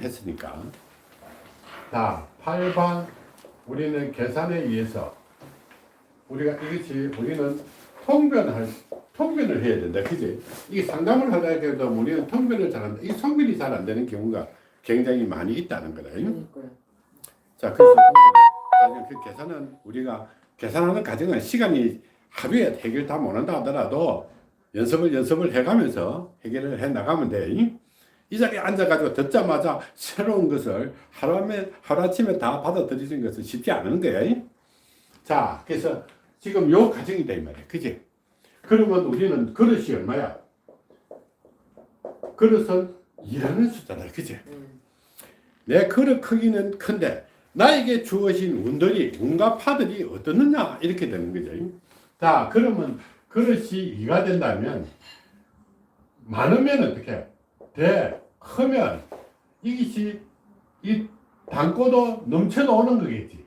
했으니까. 자, 8번 우리는 계산에 의해서 우리가 이것이 우리는 통변할 통변을 해야 된다. 그지? 이게 상담을 하다 해도 우리는 통변을 잘한다. 이 통변이 잘 안 되는 경우가 굉장히 많이 있다는 거다. 그러니까요. 자, 그래서 통변. 그 계산은 우리가 계산하는 과정은 시간이 하루에 해결 다 못한다 하더라도 연습을 연습을 해가면서 해결을 해 나가면 돼. 이? 이 자리에 앉아가지고 듣자마자 새로운 것을 하루에, 하루아침에 다 받아들이는 것은 쉽지 않은. 이? 자, 그래서 지금 요 과정이다, 이 말이야. 그지? 그러면 우리는 그릇이 얼마야? 그릇은 일하는 숫자다. 그지? 음. 내 그릇 크기는 큰데 나에게 주어진 운들이 운과 파들이 어떻느냐 이렇게 되는 거죠. 자 그러면 그릇이 2가 된다면 많으면 어떻게 돼 크면 이것이 이 담고도 넘쳐도 오는 거겠지.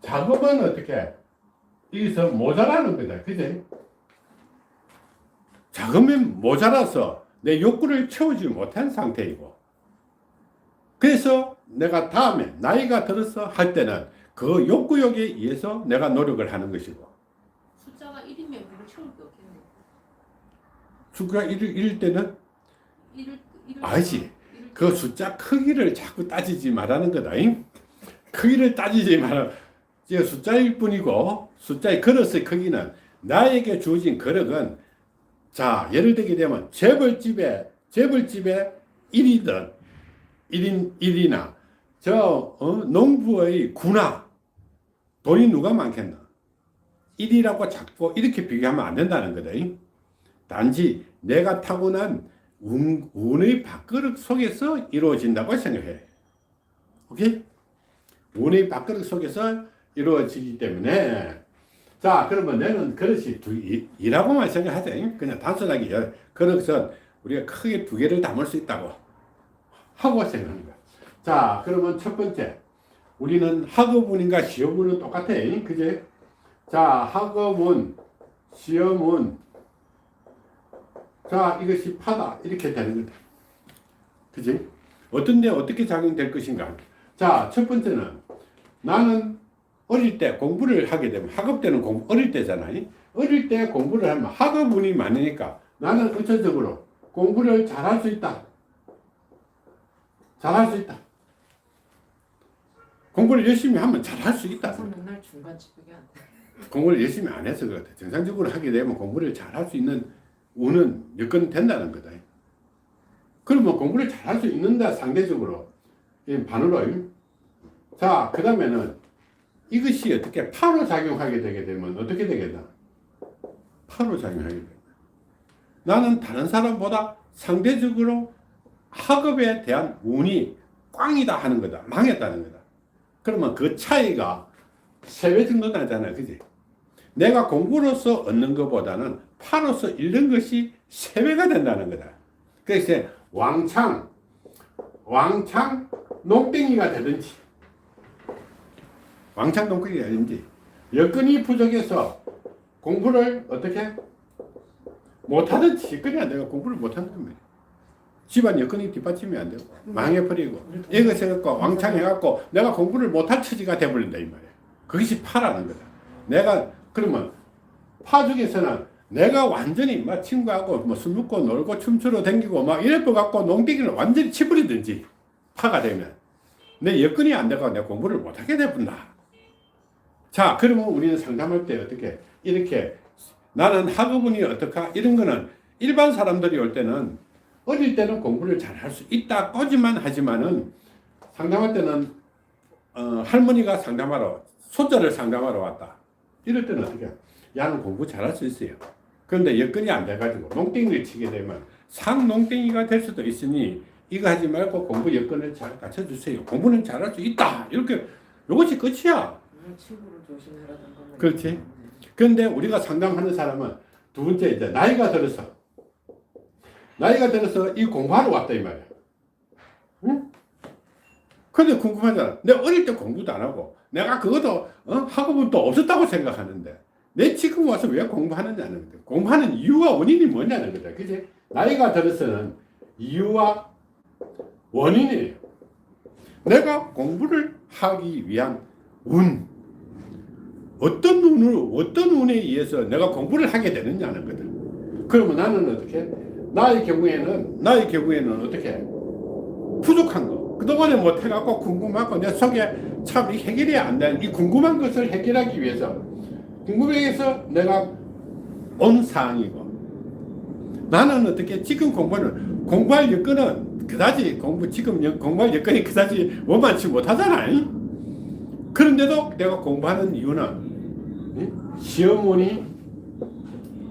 작으면 어떻게 여기서 모자라는 거다. 그지? 작으면 모자라서 내 욕구를 채우지 못한 상태이고 그래서 내가 다음에 나이가 들어서 할 때는 그 욕구욕에 의해서 내가 노력을 하는 것이고 숫자가 1이면 우리가 채울 게 없겠네. 이를 이럴 때는 1을 1을 알지. 그 숫자 크기를 자꾸 따지지 말라는 거다. 잉? 크기를 따지지 말아. 이제 숫자일 뿐이고 숫자의 그릇의 크기는 나에게 주어진 그릇은 자 예를 들게 되면 재벌집에 재벌집에 1이든 1인 1이나 저 어, 농부의 구나 돈이 누가 많겠나 1이라고 작고 이렇게 비교하면 안 된다는 거다. 잉? 단지 내가 타고난 운, 운의 밥그릇 속에서 이루어진다고 생각해. 오케이? 운의 밥그릇 속에서 이루어지기 때문에 자 그러면 너는 그릇이 두, 이, 이라고만 생각하자. 그냥 단순하게 열- 그릇은 우리가 크게 두 개를 담을 수 있다고 하고 생각하는 거야. 자 그러면 첫 번째 우리는 학업운인가 시험운은 똑같아. 그제? 자 학업운 시험운 자, 이것이 파다. 이렇게 되는 거다. 그지? 어떤 데 어떻게 작용될 것인가? 자, 첫 번째는 나는 어릴 때 공부를 하게 되면 학업 때는 공부, 어릴 때잖아요. 어릴 때 공부를 하면 학업 운이 많으니까 나는 의체적으로 공부를 잘할 수 있다. 잘할 수 있다. 공부를 열심히 하면 잘할 수 있다. 맨날 중간 집중이 안 돼. 공부를 열심히 안 해서 그렇다. 정상적으로 하게 되면 공부를 잘할 수 있는 운은 여건이 된다는 거다. 그러면 공부를 잘할 수 있는다 상대적으로 이 반으로. 자, 그 다음에는 이것이 어떻게 파로 작용하게 되게 되면 어떻게 되겠나? 파로 작용하게 된다. 나는 다른 사람보다 상대적으로 학업에 대한 운이 꽝이다 하는 거다. 망했다는 거다. 그러면 그 차이가 세배 정도 나잖아. 그지? 내가 공부로서 얻는 것보다는 파로서 잃는 것이 세 배가 된다는 거다. 그래서 왕창, 왕창 농땡이가 되든지, 왕창 농땡이가 되든지, 여건이 부족해서 공부를 어떻게 못하든지, 그냥 내가 공부를 못한단 말이야. 집안 여건이 뒷받침이 안 되고, 망해버리고, 이것을 갖고 왕창 해갖고, 내가 공부를 못할 처지가 돼버린다, 이 말이야. 그것이 파라는 거다. 내가, 그러면, 파 중에서는 내가 완전히 막 친구하고 뭐술 먹고 놀고 춤추러 댕기고 막 이럴 것 같고 농땡이를 완전히 치부리든지 파가 되면 내 여건이 안 돼가고 내가 공부를 못하게 돼본다. 자, 그러면 우리는 상담할 때 어떻게 이렇게 나는 학업운이 어떡하 이런 거는 일반 사람들이 올 때는 어릴 때는 공부를 잘 할 수 있다 꼬지만 하지만은 상담할 때는 어, 할머니가 상담하러 손자를 상담하러 왔다. 이럴 때는 어떻게? 야는 공부 잘할 수 있어요. 그런데 여건이 안 돼가지고 농땡이를 치게 되면 상농땡이가 될 수도 있으니 이거 하지 말고 공부 여건을 잘 갖춰주세요. 공부는 잘할 수 있다. 이렇게 이것이 끝이야. 그렇지. 그런데 우리가 상담하는 사람은 두 번째 이제 나이가 들어서 나이가 들어서 이 공부하러 왔다 이 말이야. 응? 근데 궁금하잖아. 내가 어릴 때 공부도 안 하고 내가 그것도 어? 학업은 또 없었다고 생각하는데 내 지금 와서 왜 공부하느냐는 거다. 공부하는 이유와 원인이 뭐냐는 거다. 그지? 나이가 들어서는 이유와 원인이에요. 내가 공부를 하기 위한 운. 어떤 운을, 어떤 운에 의해서 내가 공부를 하게 되느냐는 거든. 그러면 나는 어떻게? 나의 경우에는, 나의 경우에는 어떻게? 부족한 거. 그동안에 못 해갖고 궁금하고 내 속에 참이 해결이 안 되는 이 궁금한 것을 해결하기 위해서 궁금해서 내가 온 사항이고 나는 어떻게 지금 공부는 공부할 여건은 그다지 공부 지금 여- 공부할 여건이 그다지 원만치 못하잖아. 그런데도 내가 공부하는 이유는 응? 시어머니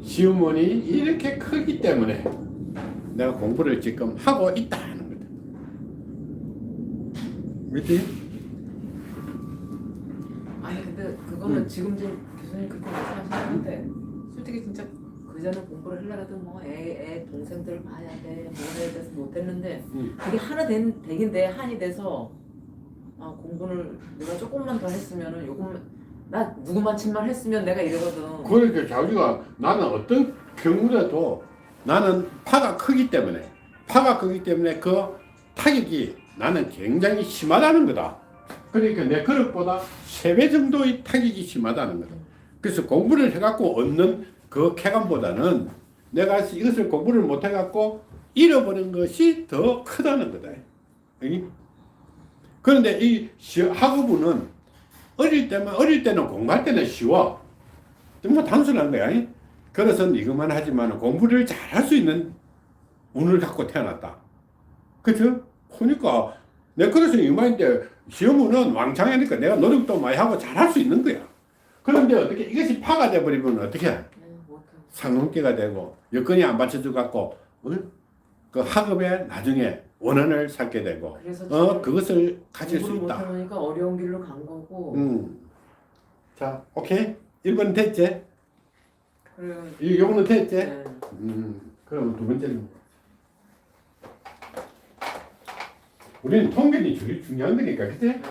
시어머니 이렇게 크기 때문에 내가 공부를 지금 하고 있다 그렇지? 아니 근데 그거는 음. 지금 지금 교수님 그렇게 말씀하시는데 솔직히 진짜 그 전에 공부를 하려고 뭐애 애 동생들 봐야 돼 뭐 해야 돼서 못했는데 음. 그게 하나 된 되긴 돼 한이 돼서 아 공부를 내가 조금만 더 했으면은 요것만 나 누구만 침만 했으면 내가 이러거든. 그러니까 자기가 나는 어떤 경우라도 나는 파가 크기 때문에 파가 크기 때문에 그 타격이 나는 굉장히 심하다는 거다. 그러니까 내 그릇보다 세 배 정도의 타격이 심하다는 거다. 그래서 공부를 해갖고 얻는 그 쾌감보다는 내가 이것을 공부를 못 해갖고 잃어버린 것이 더 크다는 거다. 이? 그런데 이 시- 학업은 어릴 때만 어릴 때는 공부할 때는 쉬워. 정말 단순한 거야. 이? 그래서 이것만 하지만 공부를 잘 할 수 있는 운을 갖고 태어났다. 그죠? 그러니까 내 그래서 이만인데 시험은 왕창 하니까 내가 노력도 많이 하고 잘할 수 있는 거야. 그런데 어떻게 이것이 파가 돼버리면 어떻게. 상놈개가 되고 여건이 안 받쳐져 갖고 응? 그 학업에 나중에 원한을 쌓게 되고 어 그것을 가질 수 있다. 못하니까 어려운 길로 간 거고. 음. 자, 오케이. 1번 됐지? 그리고 이 요거는 됐지? 네. 음. 그럼 두 번째는 우리는 통변이 제일 중요한 거니까, 그치? 네.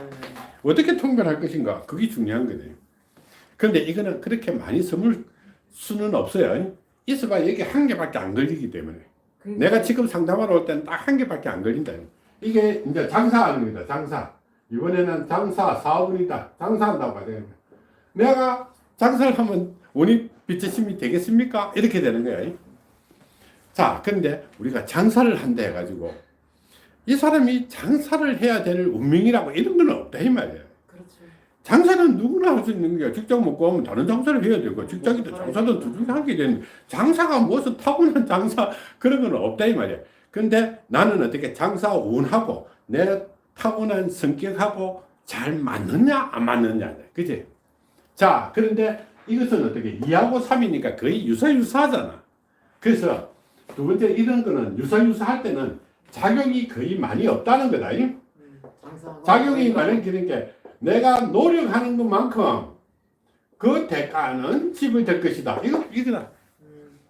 어떻게 통변할 것인가? 그게 중요한 거네. 그런데 이거는 그렇게 많이 선물 수는 없어요. 있어봐 여기 한 개밖에 안 걸리기 때문에. 그러니까 내가 지금 상담하러 올 때는 딱 한 개밖에 안 걸린다. 이게 이제 장사하는 겁니다. 장사. 이번에는 장사 사업이다. 장사한다고 봐야 거야. 내가 장사를 하면 운이 빛의심이 되겠습니까? 이렇게 되는 거야. 자, 근데 우리가 장사를 한다 해가지고 이 사람이 장사를 해야 될 운명이라고 이런 건 없다 이 말이야. 그렇죠. 장사는 누구나 할 수 있는 거야. 직장 먹고 하면 다른 장사를 해야 되고, 직장이든 장사든 두 중에 한개 되는 장사가 무슨 타고난 장사 그런 건 없다 이 말이야. 근데 나는 어떻게 장사 운하고 내 타고난 성격하고 잘 맞느냐 안 맞느냐, 그지? 자, 그런데 이것은 어떻게 2하고 3이니까 거의 유사유사하잖아. 그래서 두 번째 이런 거는 유사유사할 때는 작용이 거의 많이 없다는 거다. 이? 음, 작용이 그러니까 많은 게니까 내가 노력하는 것만큼 그 대가는 집을 될 것이다. 이거 이거다. 음,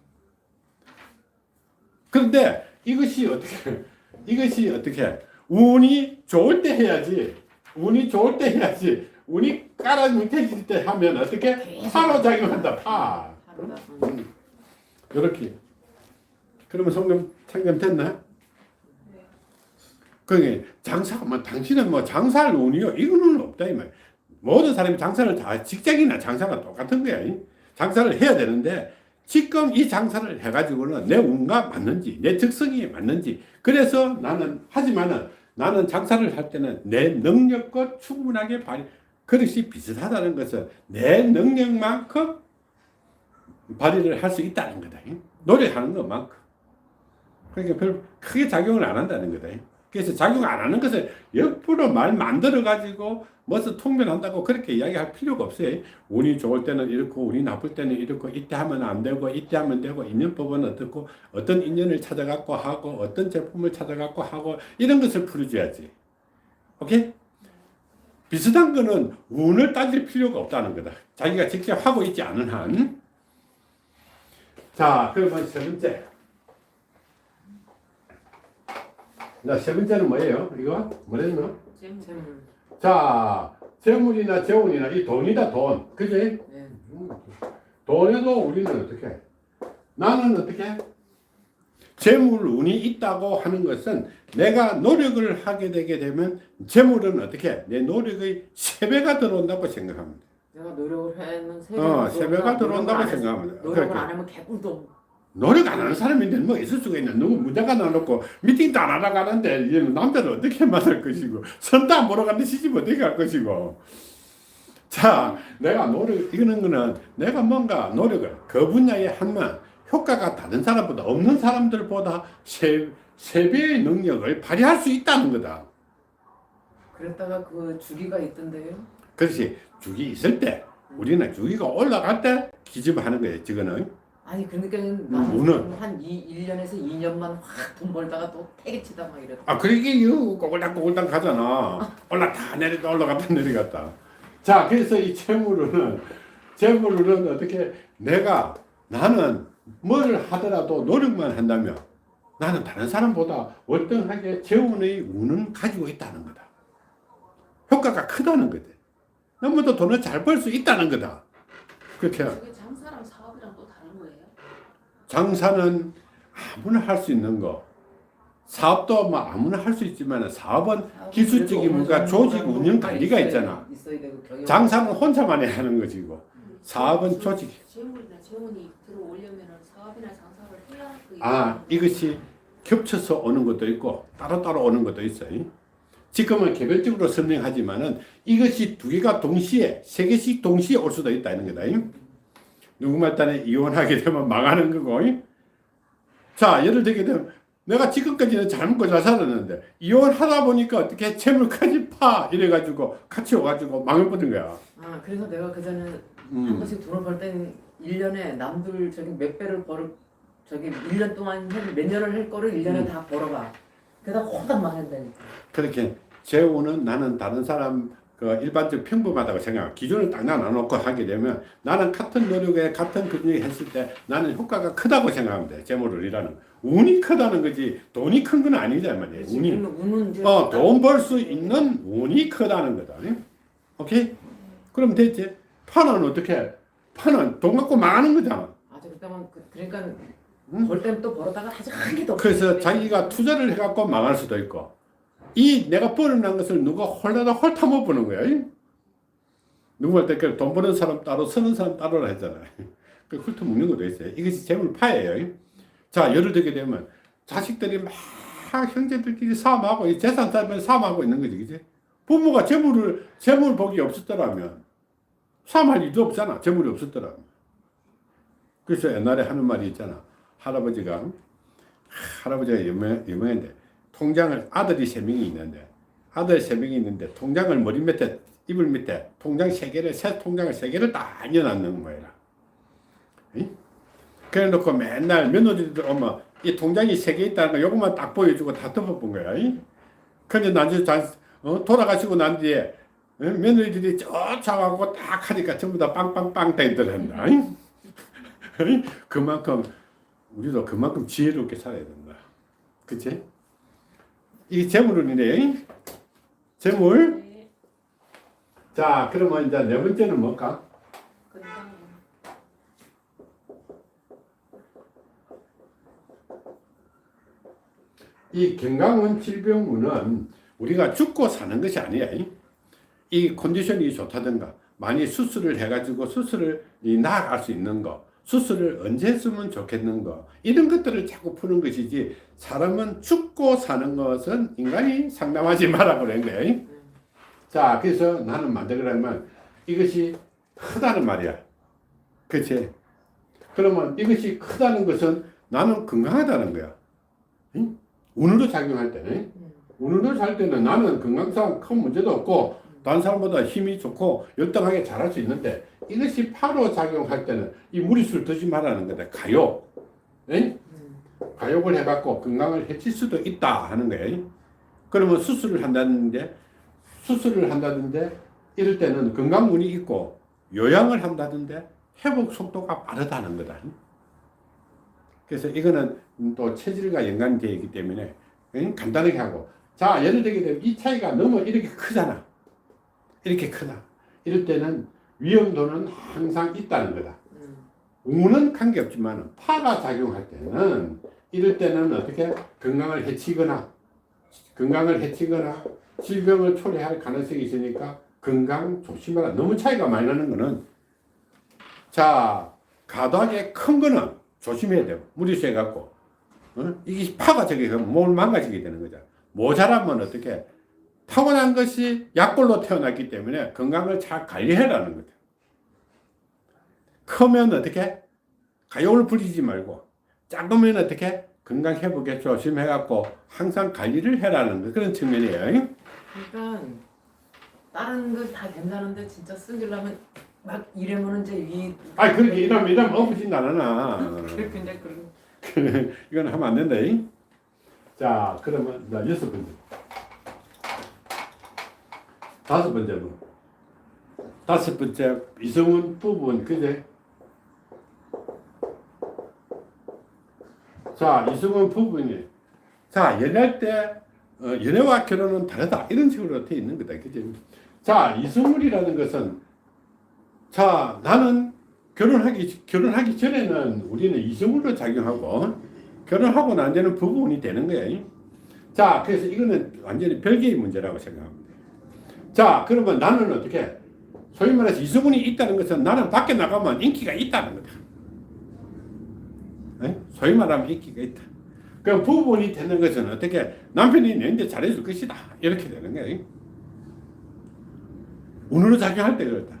그런데 이것이 어떻게 이것이 어떻게 운이 좋을 때 해야지. 운이 좋을 때 해야지. 운이 깔아 밑에질 때 하면 어떻게 파로 작용한다. 파. 음. 음. 이렇게. 그러면 성금 상금 됐나? 그게 장사가 뭐 당신은 뭐 장사할 운이요 이거는 없다 이 말. 모든 사람이 장사를 다 직장이나 장사가 똑같은 거야. 이. 장사를 해야 되는데 지금 이 장사를 해가지고는 내 운과 맞는지 내 적성이 맞는지 그래서 나는 하지만은 나는 장사를 할 때는 내 능력과 충분하게 발휘 그릇이 비슷하다는 것은 내 능력만큼 발휘를 할 수 있다는 거다. 이. 노력하는 것만큼. 그러니까 별 크게 작용을 안 한다는 거다. 이. 그래서 작용 안 하는 것을 옆으로 말 만들어 가지고 무슨 통변한다고 그렇게 이야기할 필요가 없어요. 운이 좋을 때는 이렇고 운이 나쁠 때는 이렇고 이때 하면 안 되고 이때 하면 되고 인연법은 어떻고 어떤 인연을 찾아갖고 하고 어떤 제품을 찾아갖고 하고 이런 것을 풀어줘야지. 오케이? 비슷한 거는 운을 따질 필요가 없다는 거다. 자기가 직접 하고 있지 않은 한. 자, 그러면 세 번째. 자, 세 번째는 뭐예요? 이거? 뭐랬노? 재물. 자, 재물이나 재운이나 이 돈이다, 돈. 그지? 네. 돈에도 우리는 어떻게? 해? 나는 어떻게? 해? 재물 운이 있다고 하는 것은 내가 노력을 하게 되게 되면 재물은 어떻게 내 노력의 세 배가 들어온다고 생각합니다. 내가 노력을 해는 세 어, 세 배가 들어온다고 생각합니다. 노력을. 안 하면 개꿀도. 노력 안 하는 사람인데 뭐 있을 수가 있나? 누구 문제가 나놓고 미팅도 안 하러 가는데 얘는 남자를 어떻게 만날 것이고 선도 안 보러 가는데 시집 어떻게 갈 것이고 자 내가 노력 이거는 거는 내가 뭔가 노력을 그 분야에 하면 효과가 다른 사람보다 없는 사람들보다 세, 세 배의 능력을 발휘할 수 있다는 거다 그랬다가 그 주기가 있던데요. 그렇지 주기 있을 때 우리는 주기가 올라갈 때 기집하는 거예요 지금은 아니 그러니까 음, 나는 운은? 한 2, 1년에서 2년만 확 돈 벌다가 또 태개치다 막 이랬다. 아, 그러게 이거 꼬글당꼬글당 가잖아. 올라다 내려다 올라갔다 내려갔다. 자, 그래서 이 재물은 재물은 어떻게 내가 나는 뭘 하더라도 노력만 한다면 나는 다른 사람보다 월등하게 재운의 운은 가지고 있다는 거다. 효과가 크다는 거지. 너무도 돈을 잘 벌 수 있다는 거다. 그렇게 그게 장사랑 사업이랑 또 다른 거예요? 장사는 아무나 할 수 있는 거. 사업도 뭐 아무나 할 수 있지만 사업은 기술적인 뭔가 조직 운영 관리가 있잖아. 장사는 혼자만 해야 하는 것이고 사업은 조직. 재물이나 재원이 들어오려면 사업이나 장사를 해야 그아 이것이 겹쳐서 오는 것도 있고 따로따로 오는 것도 있어요. 지금은 개별적으로 설명하지만은 이것이 두 개가 동시에 세 개씩 동시에 올 수도 있다는 거다. 누구 말단에 이혼하게 되면 망하는 거고. 자 예를 들게 되면 내가 지금까지는 잘 먹고 잘 살았는데 이혼하다 보니까 어떻게 재물까지 파 이래가지고 같이 와가지고 망해버린 거야. 아 그래서 내가 그 전에 한 음. 번씩 돈을 벌 때는 1년에 남들 저기 몇 배를 벌을 저기 1년 동안 한몇 년을 할 거를 1년에 음. 다 벌어봐. 그러다 호닥 망한다니까. 그렇게 재우는 나는 다른 사람 그 일반적 평범하다고 생각. 기준을 딱 나눠놓고 하게 되면 나는 같은 노력에 같은 근육을 했을 때 나는 효과가 크다고 생각하면 돼. 재물을 일하는 운이 크다는 거지 돈이 큰 건 아니잖아 말이야. 운이 운은 어 돈 벌 수 있는 운이 크다는 거다. 오케이? 그럼 됐지. 파는 어떻게? 파는 돈 갖고 망하는 거잖아. 그때만 그, 그러니까 응? 벌 때는 또 벌었다가 아직 한 개도 없어. 그래서 자기가 투자를 해갖고 망할 수도 있고 이 내가 벌어난 것을 누가 홀라다 홀타 못 보는 거야. 누구 할 때 돈 버는 사람 따로 쓰는 사람 따로라 했잖아요. 그 훑어 먹는 것도 있어요. 이것이 재물 파예요. 자 예를 들게 되면 자식들이 막 형제들끼리 싸움하고 이 재산 때문에 싸움하고 있는 거지, 그지? 부모가 재물을 재물 복이 없었더라면 싸움할 일도 없잖아. 재물이 없었더라면. 그래서 옛날에 하는 말이 있잖아. 할아버지가 할아버지가 유명, 유명한데 통장을 아들이 세 명이 있는데 아들 세 명이 있는데 통장을 머리 밑에 이불 밑에 통장 세 개를 새 통장을 세 개를 딱 얹어놨는 거야. 응? 그래 놓고 맨날 며느리들 오면 이 통장이 세 개 있다는 거 요것만 딱 보여주고 다 덮어본 거야. 응? 근데 나중에 자, 어? 돌아가시고 난 뒤에 어? 며느리들이 쫓아가고 딱 하니까 전부 다 빵빵빵 땡들 한다. 응? 응? 그만큼 우리도 그만큼 지혜롭게 살아야 된다. 그치? 이 재물은이네. 재물. 네, 자, 그러면 이제 네 번째는 뭘까? 건강 이 건강은 질병운은 우리가 죽고 사는 것이 아니야. 이 컨디션이 좋다든가 많이 수술을 해가지고 수술을 이 나아갈 수 있는 거, 수술을 언제 했으면 좋겠는 거 이런 것들을 자꾸 푸는 것이지 사람은 죽고 사는 것은 인간이 상담하지 말라 그런 거야. 자, 그래서 나는 만들 그러면 이것이 크다는 말이야. 그치? 그러면 이것이 크다는 것은 나는 건강하다는 거야. 응? 운으로 작용할 때는. 운으로 살 때는 나는 건강상 큰 문제도 없고, 다른 사람보다 힘이 좋고, 열등하게 잘할 수 있는데, 이것이 파로 작용할 때는 이 무리수를 드지 말라는 거다. 가요. 응? 가욕을 해갖고 건강을 해칠 수도 있다 하는 거예요. 그러면 수술을 한다는데, 수술을 한다는데, 이럴 때는 건강운이 있고, 요양을 한다는데, 회복 속도가 빠르다는 거다. 그래서 이거는 또 체질과 연관되어 있기 때문에 응? 간단하게 하고. 자, 예를 들게 되면 이 차이가 너무 이렇게 크잖아. 이렇게 크다. 이럴 때는 위험도는 항상 있다는 거다. 음. 운은 관계없지만 파가 작용할 때는 이럴 때는 어떻게 건강을 해치거나 건강을 해치거나 질병을 초래할 가능성이 있으니까 건강 조심하라. 너무 차이가 많이 나는 거는 자 가닥에 큰 거는 조심해야 돼요. 무리수 해갖고 어? 이게 파가 저기 가면 몸을 망가지게 되는 거죠. 모자라면 어떻게 타고난 것이 약골로 태어났기 때문에 건강을 잘 관리해라는 거죠. 크면 어떻게 가욕을 부리지 말고 작으면 어떻게 건강 회복에 조심해갖고 항상 관리를 해라는 거 그런 측면이에요. 그러니까 다른 거다 된다는데 진짜 쓰려면 막 이러면 이제 위아 그렇게 이러면 이러면 나나. 그렇게 이제 그런 이건 하면 안 된다. 잉? 자 그러면 나 여섯 번째, 다섯 번째 분, 다섯 번째 이성훈 부분 그제. 자 이성훈 부분이 자 연애할 때 어, 연애와 결혼은 다르다 이런 식으로 돼 있는 거다 그지. 자 이성훈이라는 것은 자 나는 결혼하기 결혼하기 전에는 우리는 이성으로 작용하고 결혼하고 난 뒤에는 부부운이 되는 거예요. 자, 그래서 이거는 완전히 별개의 문제라고 생각합니다. 자, 그러면 나는 어떻게 소위 말해서 이성운이 있다는 것은 나는 밖에 나가면 인기가 있다는 거다. 에? 소위 말하면 인기가 있다. 그럼 부부운이 되는 것은 어떻게 남편이 내한테 잘해줄 것이다. 이렇게 되는 거예요. 운으로 작용할 때 그렇다.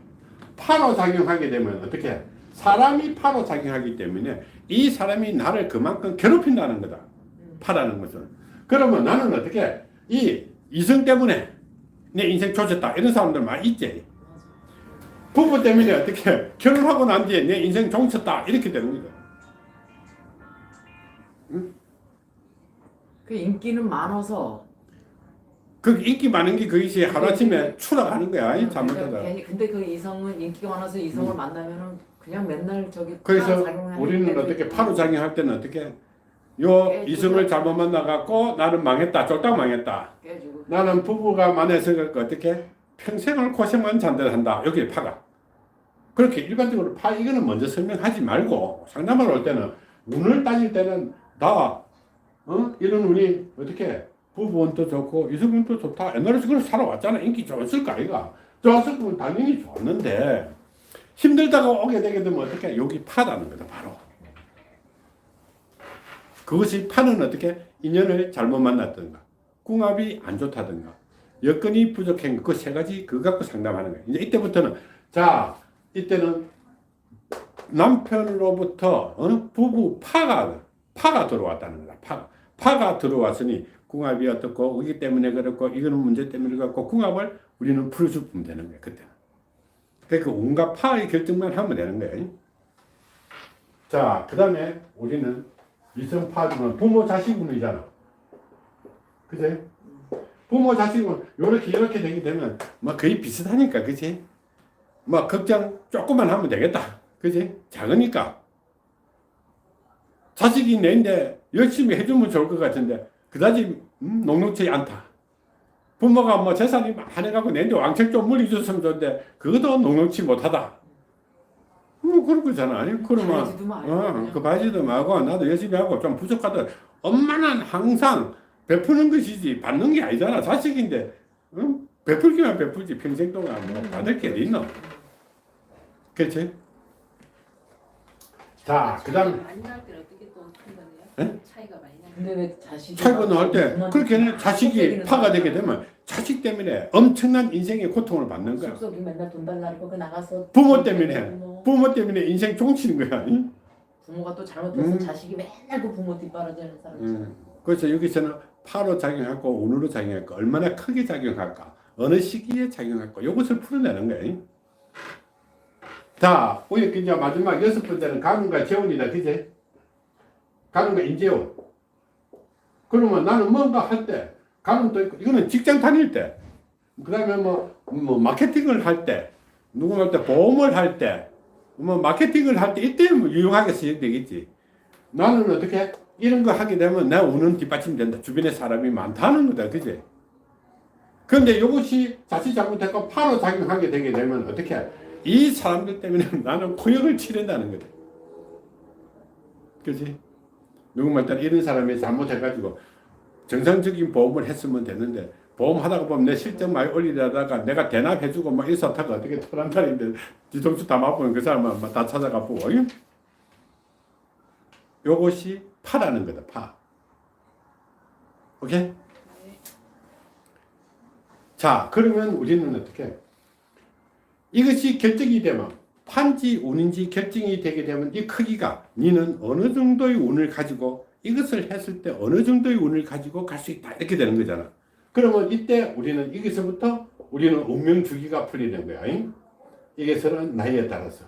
파로 작용하게 되면 어떻게 사람이 파로 작용하기 때문에 이 사람이 나를 그만큼 괴롭힌다는 거다. 파라는 것은. 그러면 나는 어떻게 이 이성 때문에 내 인생 조졌다 이런 사람들 많이 있지. 부부 때문에 어떻게 결혼하고 난 뒤에 내 인생 종쳤다 이렇게 되는 거다. 그 인기는 많아서 그 인기 많은 게 그것이 하루아침에 추락하는 거야. 이 근데 잘못하다. 괜히 근데 그 이성은 인기가 많아서 이성을 만나면은 그냥 맨날 저기 파 그래서 우리는 어떻게. 파로 작용할 때는 어떻게 요. 이성을 잘못 만나갖고 나는 망했다 쫄딱 망했다. 깨지고 나는 부부가 만나서 그 어떻게? 평생을 고생만 잔들 한다. 여기 파가 그렇게 일반적으로 파 이거는 먼저 설명하지 말고 상담을 올 때는 운을 따질 때는 나 어? 이런 운이 어떻게 부부운도 좋고 이성운도 좋다. 옛날에 그걸 살아왔잖아. 인기 좋았을 거 아이가. 좋았을 거면 당연히 좋았는데 힘들다가 오게 되게 되면 어떻게? 여기 파다는 거다 바로 그것이 파는 어떻게 인연을 잘못 만났던가 궁합이 안 좋다든가 여건이 부족한 그 세 가지 그거 갖고 상담하는 거예요. 이제 이때부터는 자 이때는 남편으로부터 어? 부부 파가 파가 들어왔다는 거다. 파 파가 들어왔으니 궁합이 어떻고 이기 때문에 그렇고 이거는 문제 때문에 그렇고 궁합을 우리는 풀어주면 되는 거예요. 그때는. 그러니까 온갖 파의 결정만 하면 되는 거예요. 자, 그 다음에 우리는 이성 파주는 부모 자식운이잖아. 그지? 부모 자식은 요렇게 이렇게 되게 되면 뭐 거의 비슷하니까 그지? 뭐 걱정 조금만 하면 되겠다. 그지? 작으니까. 자식이 내인데 열심히 해주면 좋을 것 같은데 그다지 음, 녹록지 않다. 부모가 뭐 재산이 많아갖고 내인데 왕책 좀 물려줬으면 좋은데 그것도 녹록지 못하다. 뭐 그런 거잖아. 아니 그러면 바지도 말고 어, 그냥. 그 바지도 말고 나도 열심히 하고 좀 부족하다. 엄마는 항상 베푸는 것이지 받는 게 아니잖아. 자식인데 응? 베풀기만 베풀지 평생 동안 뭐 받을 게 있노? 그렇지? 자, 그 다음 많이 날 때는 어떻게 또 판단해요? 에? 차이가 많이 나요. 근데 왜 자식이 차이가 할때 부모한테 그렇게는 자식이 파가 되게? 되면 자식 때문에 엄청난 인생의 고통을 받는 거야. 쑥쑥이 맨날 돈 달라고 그 나가서 부모 돈 때문에. 때리고 부모 때문에 인생 종치는 거야. 응? 부모가 또 잘못해서 음. 자식이 맨날 그 부모 뒷바라지하는 사람. 음. 그래서 여기서는 파로 작용하고 운으로 작용할까 얼마나 크게 작용할까 어느 시기에 작용할까 이것을 풀어내는 거예요. 자, 우리 이제 마지막 여섯 번째는 가문과 재운이다, 그제? 가문과 인재운. 그러면 나는 뭔가 할 때, 가문도 있고, 이거는 직장 다닐 때, 그 다음에 뭐, 뭐, 마케팅을 할 때, 누구 할 때, 보험을 할 때, 뭐, 마케팅을 할 때, 이때 뭐 유용하게 쓰여되겠지. 나는 어떻게, 이런 거 하게 되면 내 운은 뒷받침 된다. 주변에 사람이 많다는 거다, 그제? 그런데 이것이 자칫 잘못했고 파로 작용하게 되게 되면 어떻게 이 사람들 때문에 나는 고역을 치른다는 거다. 그지? 누구만 따라 이런 사람이 잘못해가지고 정상적인 보험을 했으면 되는데 보험 하다가 보면 내 실적 많이 올리다가 내가 대납해주고 막이 사태가 어떻게 터란다는데 뒤통수 다 맞으면 그 사람은 막다 찾아가 보고 이? 요것이 파라는 거다 파 오케이? 네. 자 그러면 우리는 어떻게 이것이 결정이 되면 판지 운인지 결정이 되게 되면 이 크기가 니는 어느 정도의 운을 가지고 이것을 했을 때 어느 정도의 운을 가지고 갈 수 있다 이렇게 되는 거잖아. 그러면 이때 우리는 여기서부터 우리는 운명 주기가 풀리는 거야. 잉? 이게서는 나이에 따라서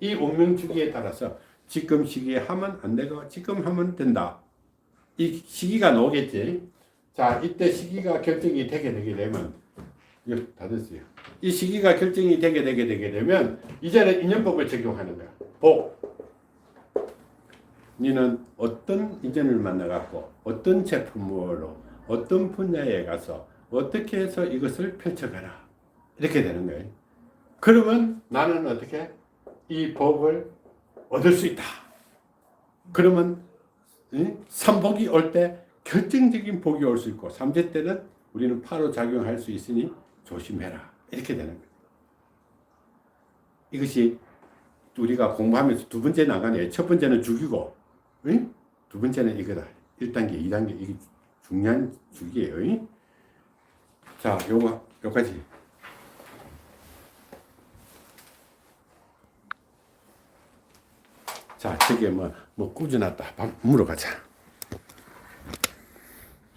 이 운명 주기에 따라서 지금 시기에 하면 안 되고 지금 하면 된다. 이 시기가 나오겠지. 자 이때 시기가 결정이 되게 되게 되면 다 됐어요. 이 시기가 결정이 되게 되게 되게 되면 이제는 인연법을 적용하는 거야. 복. 니는 어떤 인연을 만나갖고 어떤 제품으로 어떤 분야에 가서 어떻게 해서 이것을 펼쳐가라 이렇게 되는 거예요. 그러면 나는 어떻게 이 복을 얻을 수 있다. 그러면 응? 삼복이 올 때 결정적인 복이 올 수 있고 삼재 때는 우리는 파로 작용할 수 있으니 조심해라 이렇게 되는 거예요. 이것이 우리가 공부하면서 두 번째 나가네. 첫 번째는 죽이고, 응? 두 번째는 이거다. 1단계, 2단계 이게 중요한 주기예요. 응? 자, 요거 요까지. 자, 저게 뭐, 뭐 꾸준하다. 밥 물어가자.